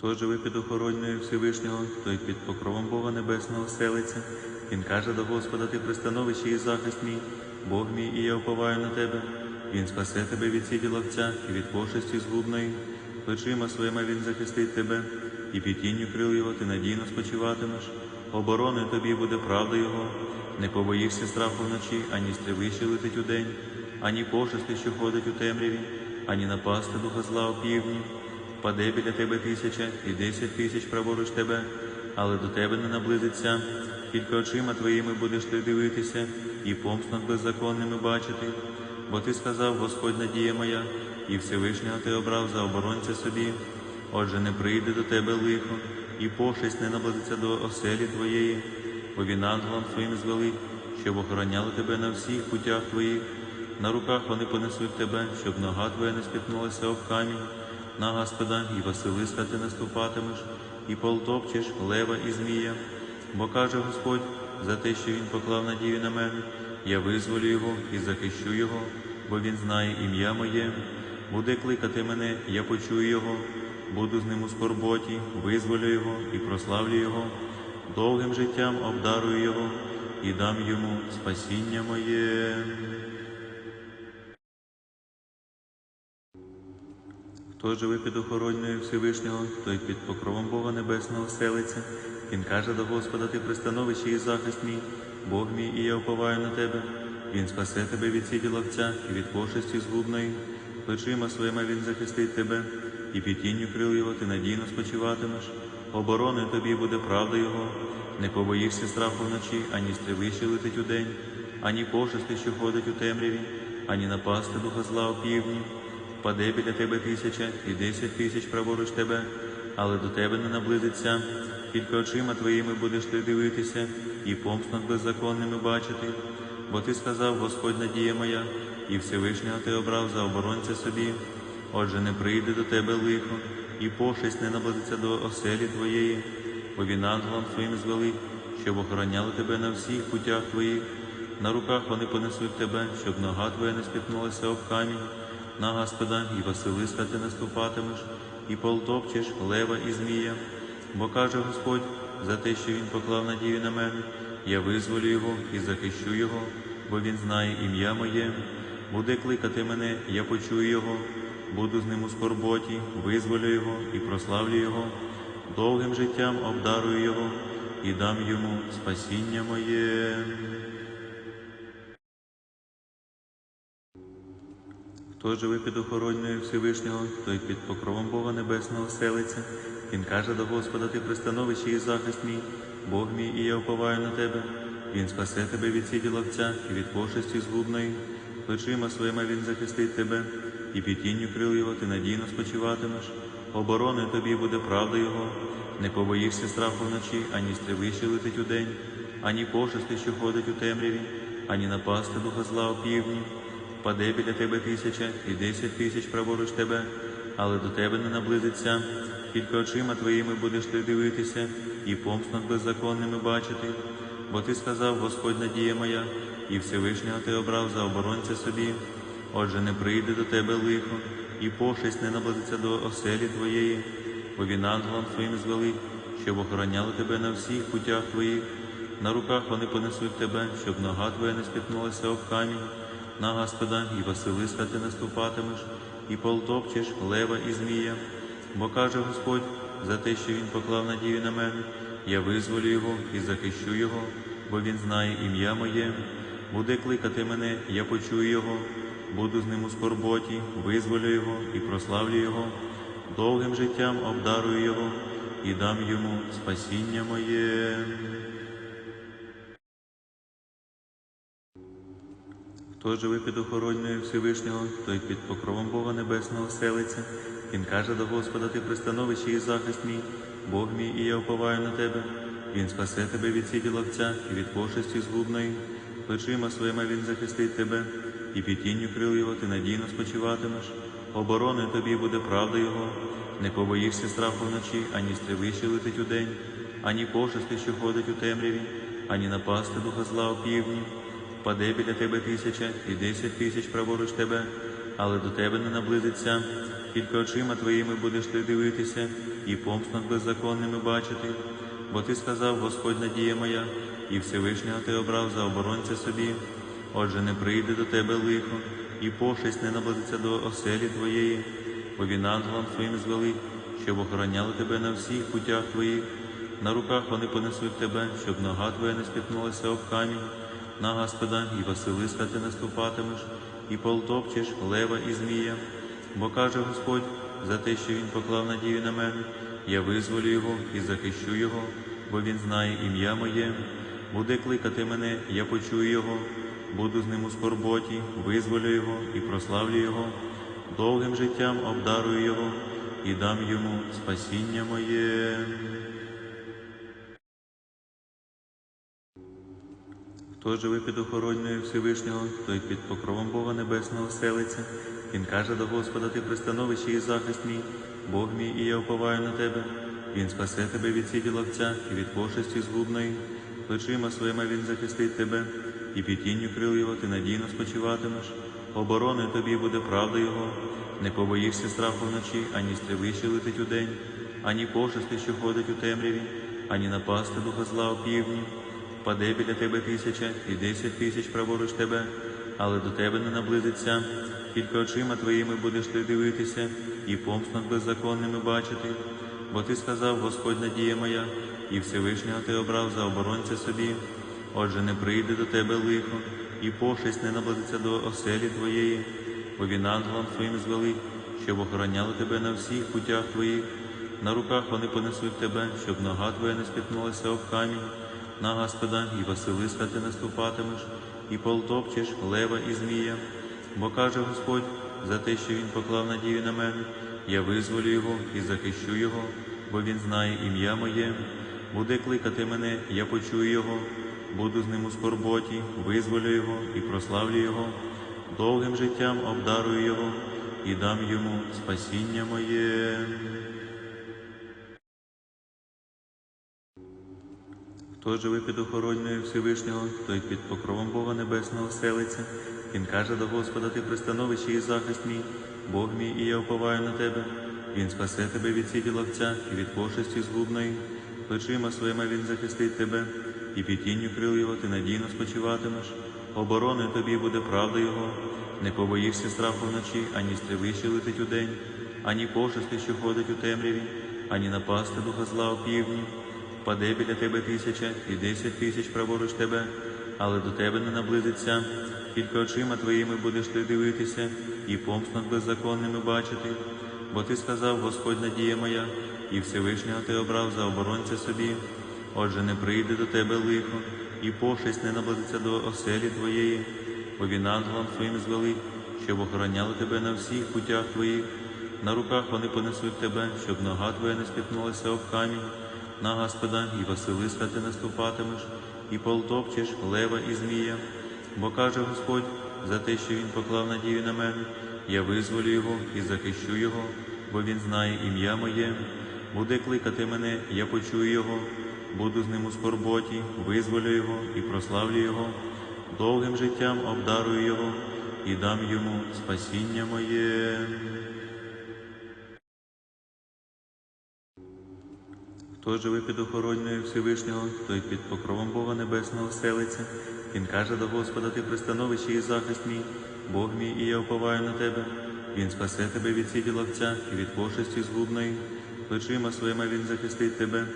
Хто живе під охороною Всевишнього, той під покровом Бога Небесного селиться. Він каже до Господа, ти пристановище і захист мій, Бог мій, і я уповаю на тебе. Він спасе тебе від сіді ловця і від пошесті згубної. Плечима своїми він захистить тебе, і під тінню крил його ти надійно спочиватимеш. Обороною тобі буде правда Його. Не побоїшся страху вночі, ані стріли, летить удень, ані пошести, що ходить у темряві, ані напасти духа зла у півдні. Впаде біля тебе тисяча і десять тисяч праворуч тебе, але до тебе не наблизиться. Тільки очима твоїми будеш ти дивитися, і помст над беззаконними бачити. Бо ти сказав, Господь надія моя, і Всевишнього ти обрав за оборонця собі. Отже, не прийде до тебе лихо, і пошесть не наблизиться до оселі твоєї, бо він ангелам своїм звели, щоб охороняли тебе на всіх путях твоїх. На руках вони понесуть тебе, щоб нога твоя не спітнулася об камінь. На Господа і Василиска ти наступатимеш, і полтопчеш лева і змія. Бо каже Господь, за те, що він поклав надію на мене, я визволю його і захищу його, бо він знає ім'я моє. Буде кликати мене, я почую його, буду з ним у скорботі, визволю його і прославлю його, довгим життям обдарую його і дам йому спасіння моє. Хто живе під охороною Всевишнього, той під покровом Бога Небесного селиться. Він каже до Господа, ти пристановище і захист мій, Бог мій, і я уповаю на тебе. Він спасе тебе від сіді ловця і від пошесті згубної. Плечима своїми він захистить тебе, і під тінню крил його ти надійно спочиватимеш. Обороною тобі буде правда Його. Не побоїшся страху вночі, ані стріли, що летить удень, ані пошести, що ходить у темряві, ані напасти духа зла у півдні. Впаде біля тебе тисяча і десять тисяч праворуч тебе, але до тебе не наблизиться. Тільки очима твоїми будеш ти дивитися, і помст над беззаконними бачити. Бо ти сказав, Господь надія моя, і Всевишнього ти обрав за оборонця собі. Отже, не прийде до тебе лихо, і пошесть не наблизиться до оселі твоєї, бо він ангелам своїм звели, щоб охороняли тебе на всіх путях твоїх. На руках вони понесуть тебе, щоб нога твоя не спітнулася об камінь. На Господа і Василиска ти наступатимеш, і полтопчеш лева і змія. Бо каже Господь, за те, що він поклав надію на мене, я визволю його і захищу його, бо він знає ім'я моє. Буде кликати мене, я почую його, буду з ним у скорботі, визволю його і прославлю його, довгим життям обдарую його і дам йому спасіння моє. Хто живе під охороною Всевишнього, той під покровом Бога Небесного селиться. Він каже до Господа, ти пристановище і захист мій, Бог мій, і я уповаю на тебе. Він спасе тебе від сіді ловця і від пошесті згубної. Плечима своїми він захистить тебе, і під тінню крил його ти надійно спочиватимеш. Обороною тобі буде правда Його. Не побоїшся страху вночі, ані стріли, що летить удень, ані пошести, що ходить у темряві, ані напасти духа зла у півдні. Впаде біля тебе тисяча і десять тисяч праворуч тебе, але до тебе не наблизиться. Тільки очима твоїми будеш ти дивитися, і помст над беззаконними бачити. Бо ти сказав, Господь надія моя, і Всевишнього ти обрав за оборонця собі. Отже, не прийде до тебе лихо, і пошесть не наблизиться до оселі твоєї, бо він ангелам своїм звели, щоб охороняли тебе на всіх путях твоїх. На руках вони понесуть тебе, щоб нога твоя не спітнулася об камінь. На Господа і Василиска ти наступатимеш, і полтопчеш лева і змія. Бо каже Господь, за те, що він поклав надію на мене, я визволю його і захищу його, бо він знає ім'я моє. Буде кликати мене, я почую його, буду з ним у скорботі, визволю його і прославлю його, довгим життям обдарую його і дам йому спасіння моє. Хто живе під охороною Всевишнього, той під покровом Бога Небесного селиться. Він каже до Господа, ти пристановище і захист мій, Бог мій, і я уповаю на тебе. Він спасе тебе від сіді ловця і від пошесті згубної. Плечима своїми він захистить тебе, і під тінню крил його ти надійно спочиватимеш. Обороною тобі буде правда Його. Не побоїшся страху вночі, ані стріли, що летить удень, ані пошести, що ходить у темряві, ані напасти духа зла у півдні. Впаде біля тебе тисяча і десять тисяч праворуч тебе, але до тебе не наблизиться. тільки очима твоїми будеш ти дивитися, і помст над беззаконними бачити. Бо ти сказав, Господь надія моя, і Всевишнього ти обрав за оборонця собі. Отже, не прийде до тебе лихо, і пошесть не наблизиться до оселі твоєї, бо він ангелам своїм звели, щоб охороняли тебе на всіх путях твоїх. На руках вони понесуть тебе, щоб нога твоя не спіткнулася об камінь. На Господа і Василиска ти наступатимеш, і полтопчеш лева і змія. Бо каже Господь, за те, що він поклав надію на мене, я визволю його і захищу його, бо він знає ім'я моє. Буде кликати мене, я почую його, буду з ним у скорботі, визволю його і прославлю його, довгим життям обдарую його і дам йому спасіння моє. Хто живе під охороною Всевишнього, той під покровом Бога Небесного селиться. Він каже до Господа, ти пристановище і захист мій, Бог мій, і я уповаю на тебе. Він спасе тебе від сіді ловця і від пошесті згубної. Плечима своїми він захистить тебе, і під тінню крил його ти надійно спочиватимеш. Обороною тобі буде правда його. Не побоїшся страху вночі, ані стрілище летить удень, ані пошести, що ходить у темряві, ані напасти духа зла опівдні. Впаде біля тебе тисяча і десять тисяч праворуч тебе, але до тебе не наблизиться. Тільки очима твоїми будеш ти дивитися, і помст над беззаконними бачити. Бо ти сказав, Господь надія моя, і Всевишнього ти обрав за оборонця собі. Отже, не прийде до тебе лихо, і пошесть не наблизиться до оселі твоєї, бо він ангелам своїм звели, щоб охороняли тебе на всіх путях твоїх. На руках вони понесуть тебе, щоб нога твоя не спіткнулася об камінь. На Господа і Василиска ти наступатимеш, і полтопчеш лева і змія. Бо каже Господь, за те, що він поклав надію на мене, я визволю його і захищу його, бо він знає ім'я моє. Буде кликати мене, я почую його, буду з ним у скорботі, визволю його і прославлю його, довгим життям обдарую його і дам йому спасіння моє. Хто живе під охороною Всевишнього, той під покровом Бога Небесного селиться. Він каже до Господа, ти пристановище і захист мій, Бог мій, і я уповаю на тебе. Він спасе тебе від сіді ловця і від пошесті згубної. Плечима своїми він захистить тебе, і під тінню крил його ти надійно спочиватимеш. Обороною тобі буде правда його. Не побоїшся страху вночі, ані стрілище летить удень, ані пошести, що ходить у темряві, ані напасти духа зла опівдні. Впаде біля тебе тисяча і десять тисяч праворуч тебе, але до тебе не наблизиться. Тільки очима твоїми будеш ти дивитися, і помст над беззаконними бачити. Бо ти сказав, Господь надія моя, і Всевишнього ти обрав за оборонця собі. Отже, не прийде до тебе лихо, і пошесть не наблизиться до оселі твоєї, бо він ангелам своїм звели, щоб охороняли тебе на всіх путях твоїх. На руках вони понесуть тебе, щоб нога твоя не спіткнулася об камінь. На Господа і Василиска ти наступатимеш, і полтопчеш лева і змія. Бо каже Господь, за те, що він поклав надію на мене, я визволю його і захищу його, бо він знає ім'я моє. Буде кликати мене, я почую його, буду з ним у скорботі, визволю його і прославлю його, довгим життям обдарую його і дам йому спасіння моє. Хто живе під охороною Всевишнього, той під покровом Бога Небесного селиться. Він каже до Господа, ти пристановище і захист мій, Бог мій, і я уповаю на тебе. Він спасе тебе від сіді ловця і від пошесті згубної. Плечима своїми він захистить тебе,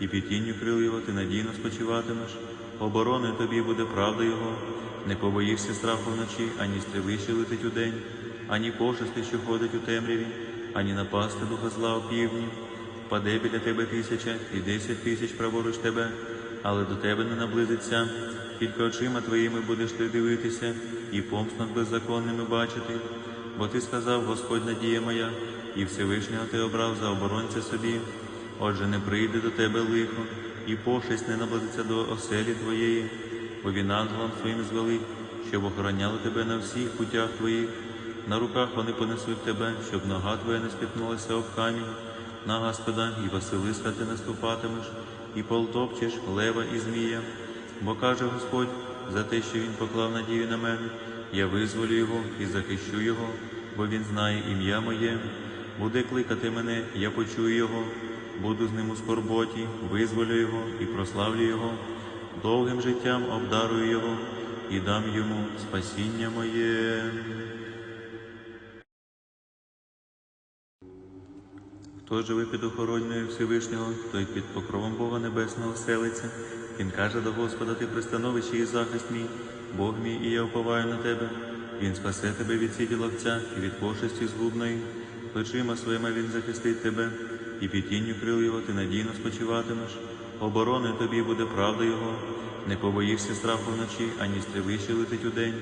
і під тінню крил його ти надійно спочиватимеш. Обороною тобі буде правда його. Не побоїшся страху вночі, ані стрілище летить удень, ані пошести, що ходить у темряві, ані напасти духа зла опівдні. Впаде біля тебе тисяча і десять тисяч праворуч тебе, але до тебе не наблизиться. Тільки очима твоїми будеш ти дивитися, і помст над беззаконними бачити. Бо ти сказав, Господь надія моя, і Всевишнього ти обрав за оборонця собі. Отже, не прийде до тебе лихо, і пошесть не наблизиться до оселі твоєї, бо він ангелам своїм звели, щоб охороняли тебе на всіх путях твоїх. На руках вони понесуть тебе, щоб нога твоя не спіткнулася об камінь. На Господа і Василиска ти наступатимеш, і полтопчеш лева і змія. Бо каже Господь, за те, що він поклав надію на мене, я визволю його і захищу його, бо він знає ім'я моє. Буде кликати мене, я почую його, буду з ним у скорботі, визволю його і прославлю його, довгим життям обдарую його і дам йому спасіння моє. Хто живе під охороною Всевишнього, той під покровом Бога Небесного селиться. Він каже до Господа, ти пристановище і захист мій, Бог мій, і я уповаю на тебе. Він спасе тебе від сіті ловця і від пошесті згубної. Плечима своїми він захистить тебе, і під тінню крил його ти надійно спочиватимеш. Обороною тобі буде правда Його. Не побоїшся страху вночі, ані стріли, що летить удень,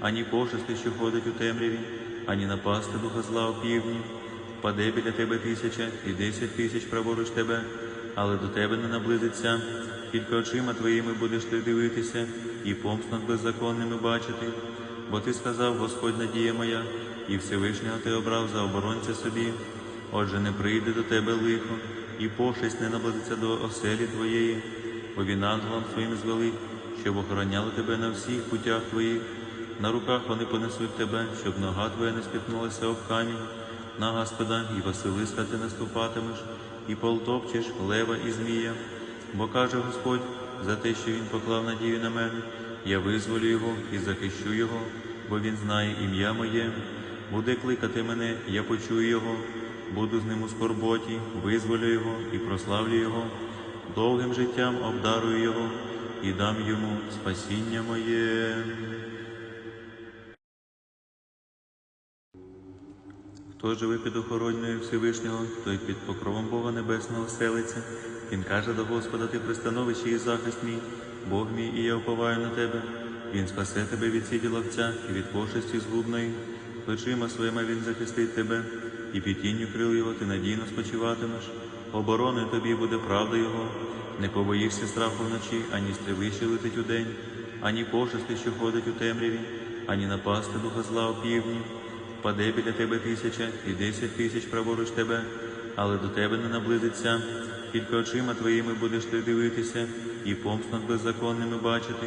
ані пошести, що ходить у темряві, ані напасти духа зла у півдні. Впаде біля тебе тисяча і десять тисяч праворуч тебе, але до тебе не наблизиться. Тільки очима твоїми будеш ти дивитися, і помст над беззаконними бачити. Бо ти сказав, Господь надія моя, і Всевишнього ти обрав за оборонця собі. Отже, не прийде до тебе лихо, і пошесть не наблизиться до оселі твоєї, бо він ангелам своїм звели, щоб охороняли тебе на всіх путях твоїх. На руках вони понесуть тебе, щоб нога твоя не спіткнулася об камінь. На Господа і Василиска ти наступатимеш, і полтопчеш лева і змія. Бо каже Господь, за те, що він поклав надію на мене, я визволю його і захищу його, бо він знає ім'я моє. Буде кликати мене, я почую його, буду з ним у скорботі, визволю його і прославлю його, довгим життям обдарую його і дам йому спасіння моє. Хто живе під охороною Всевишнього, той під покровом Бога Небесного селиться. Він каже до Господа, ти пристановище і захист мій, Бог мій, і я уповаю на тебе. Він спасе тебе від сіті ловця і від пошесті згубної. Плечима своїми він захистить тебе, і під тінню крил його ти надійно спочиватимеш. Обороною тобі буде правда Його. Не побоїшся страху вночі, ані стріли, що летить удень, ані пошести, що ходить у темряві, ані напасти духа зла у півдні. Впаде біля тебе тисяча і десять тисяч праворуч тебе, але до тебе не наблизиться. Тільки очима твоїми будеш ти дивитися, і помст над беззаконними бачити.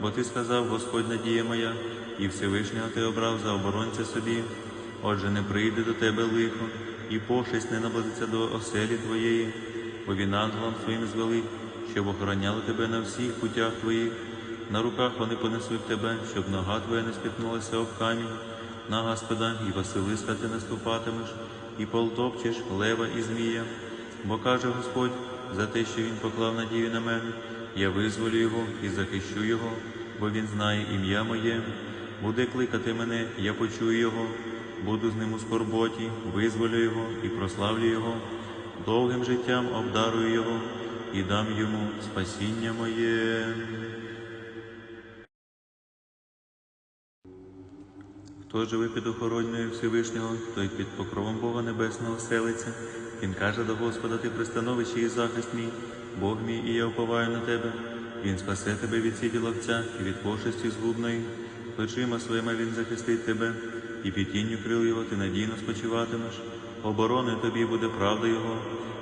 Бо ти сказав, Господь надія моя, і Всевишнього ти обрав за оборонця собі. Отже, не прийде до тебе лихо, і пошесть не наблизиться до оселі твоєї, бо він ангелам своїм звели, щоб охороняли тебе на всіх путях твоїх. На руках вони понесуть тебе, щоб нога твоя не спіткнулася об камінь. На Господа і Василиска ти наступатимеш, і полтопчеш лева і змія. Бо каже Господь, за те, що він поклав надію на мене, я визволю його і захищу його, бо він знає ім'я моє. Буде кликати мене, я почую його, буду з ним у скорботі, визволю його і прославлю його, довгим життям обдарую його і дам йому спасіння моє. Хто живе під охороною Всевишнього, той під покровом Бога Небесного селиться. Він каже до Господа, ти пристановище і захист мій, Бог мій, і я уповаю на тебе. Він спасе тебе від сіті ловця і від пошесті згубної. Плечима своїми він захистить тебе, і під тінню крил його ти надійно спочиватимеш. Обороною тобі буде правда Його.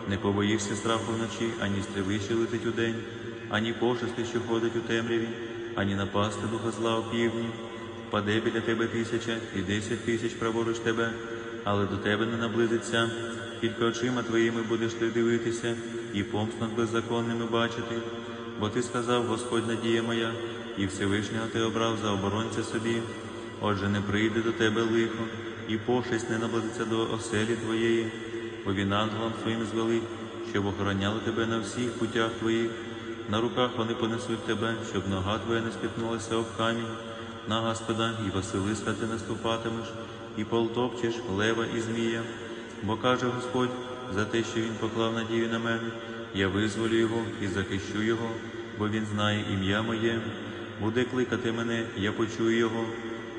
Не побоїшся страху вночі, ані стріли, що летить удень, ані пошести, що ходить у темряві, ані напасти духа зла у півдні. Впаде біля тебе тисяча і десять тисяч праворуч тебе, але до тебе не наблизиться. Тільки очима твоїми будеш ти дивитися, і помст над беззаконними бачити. Бо ти сказав, Господь надія моя, і Всевишнього ти обрав за оборонця собі. Отже, не прийде до тебе лихо, і пошесть не наблизиться до оселі твоєї, бо він ангелам своїм звели, щоб охороняли тебе на всіх путях твоїх. На руках вони понесуть тебе, щоб нога твоя не спіткнулася об камінь. На Господа і Василиска ти наступатимеш, і полтопчеш лева і змія. Бо каже Господь, за те, що він поклав надію на мене, я визволю його і захищу його, бо він знає ім'я моє. Буде кликати мене, я почую його,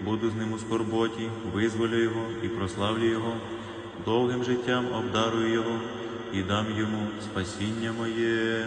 буду з ним у скорботі, визволю його і прославлю його, довгим життям обдарую його і дам йому спасіння моє.